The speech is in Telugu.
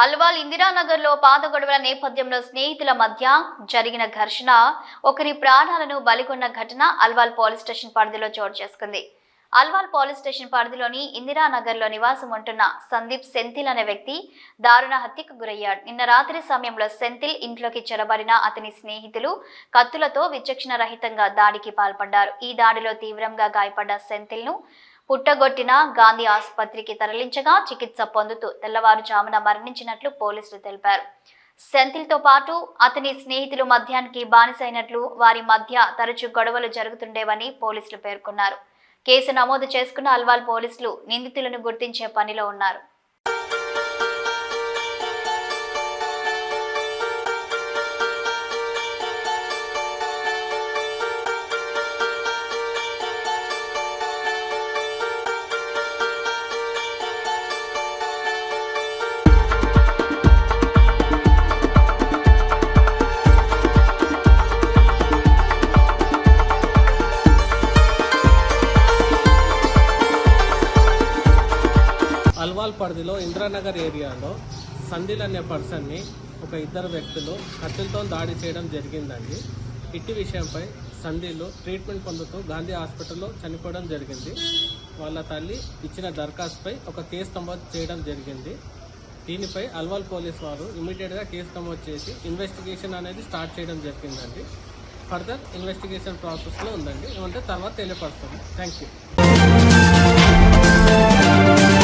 అల్వాల్ ఇందిరానగర్లో పాత గొడవల నేపథ్యంలో స్నేహితుల మధ్య జరిగిన ఘర్షణ ఒకరి ప్రాణాలను బలికొన్న ఘటన అల్వాల్ పోలీస్ స్టేషన్ పరిధిలో చోటు చేసుకుంది. అల్వాల్ పోలీస్ స్టేషన్ పరిధిలోని ఇందిరానగర్లో నివాసం ఉంటున్న సందీప్ సెంథిల్ అనే వ్యక్తి దారుణ హత్యకు గురయ్యాడు. నిన్న రాత్రి సమయంలో సెంథిల్ ఇంట్లోకి చెరబడిన అతని స్నేహితులు కత్తులతో విచక్షణ రహితంగా దాడికి పాల్పడ్డారు. ఈ దాడిలో తీవ్రంగా గాయపడ్డ సెంథిల్ను పుట్టగొట్టిన గాంధీ ఆసుపత్రికి తరలించగా చికిత్స పొందుతూ తెల్లవారుజామున మరణించినట్లు పోలీసులు తెలిపారు. సెంథిల్తో పాటు అతని స్నేహితులు మద్యానికి బానిసైనట్లు వారి మధ్య తరచూ గొడవలు జరుగుతుండేవని పోలీసులు పేర్కొన్నారు. కేసు నమోదు చేసుకున్న అల్వాల్ పోలీసులు నిందితులను గుర్తించే పనిలో ఉన్నారు. అల్వాల్ పరిధిలో ఇంద్రానగర్ ఏరియాలో సంధిల్ అనే పర్సన్ని ఒక ఇద్దరు వ్యక్తులు కత్తులతో దాడి చేయడం జరిగిందండి. ఇట్టి విషయంపై సంధిలో ట్రీట్మెంట్ పొందుతూ గాంధీ హాస్పిటల్లో చనిపోవడం జరిగింది. వాళ్ళ తల్లి ఇచ్చిన దరఖాస్తుపై ఒక కేసు నమోదు చేయడం జరిగింది. దీనిపై అల్వాల్ పోలీస్ వారు ఇమీడియట్గా కేసు నమోదు చేసి ఇన్వెస్టిగేషన్ అనేది స్టార్ట్ చేయడం జరిగిందండి. ఫర్దర్ ఇన్వెస్టిగేషన్ ప్రాసెస్లో ఉందండి. ఏమంటే తర్వాత తెలియపరుస్తాము. Thank you